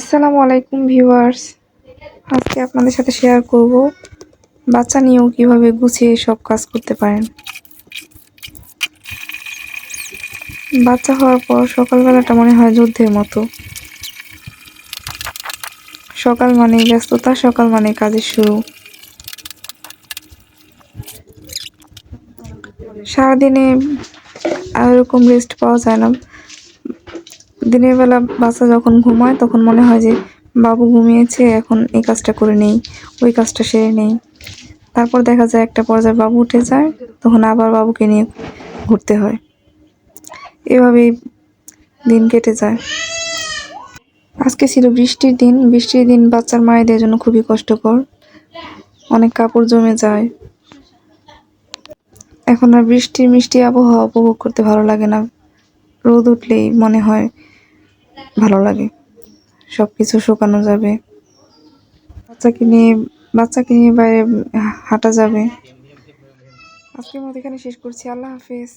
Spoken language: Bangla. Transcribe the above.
আসসালামু আলাইকুম ভিউয়ার্স। আজকে আপনাদের সাথে শেয়ার করব বাচ্চা নিয়েও কীভাবে গুছিয়ে সব কাজ করতে পারেন। বাচ্চা হওয়ার পর সকালবেলাটা মনে হয় যুদ্ধের মতো। সকাল মানে ব্যস্ততা, সকাল মানে কাজের শুরু। সারাদিনে এরকম রেস্ট পাওয়া যায় না। দিনের বেলা বাচ্চা যখন ঘুমায়, তখন মনে হয় যে, বাবু ঘুমিয়েছে, এখন এই কাজটা করে নেই, ওই কাজটা সেরে নেই। তারপর দেখা যায় একটা পর্যায়ে বাবু উঠে যায়, তখন আবার বাবুকে নিয়ে ঘুরতে হয়। এভাবেই দিন কেটে যায়। আজকে ছিল বৃষ্টির দিন। বৃষ্টির দিন বাচ্চার মায়েদের জন্য খুবই কষ্টকর। অনেক কাপড় জমে যায়। এখন আর বৃষ্টির মিষ্টি আবহাওয়া উপভোগ করতে ভালো লাগে না। রোদ উঠলেই মনে হয় ভালো লাগে। সব কিছু শুকানো যাবে। বাচ্চাকে নিয়ে বাচ্চাকে নিয়ে বাইরে হাঁটা যাবে। আজকের মধ্যে এখানে শেষ করছি। আল্লাহ হাফেজ।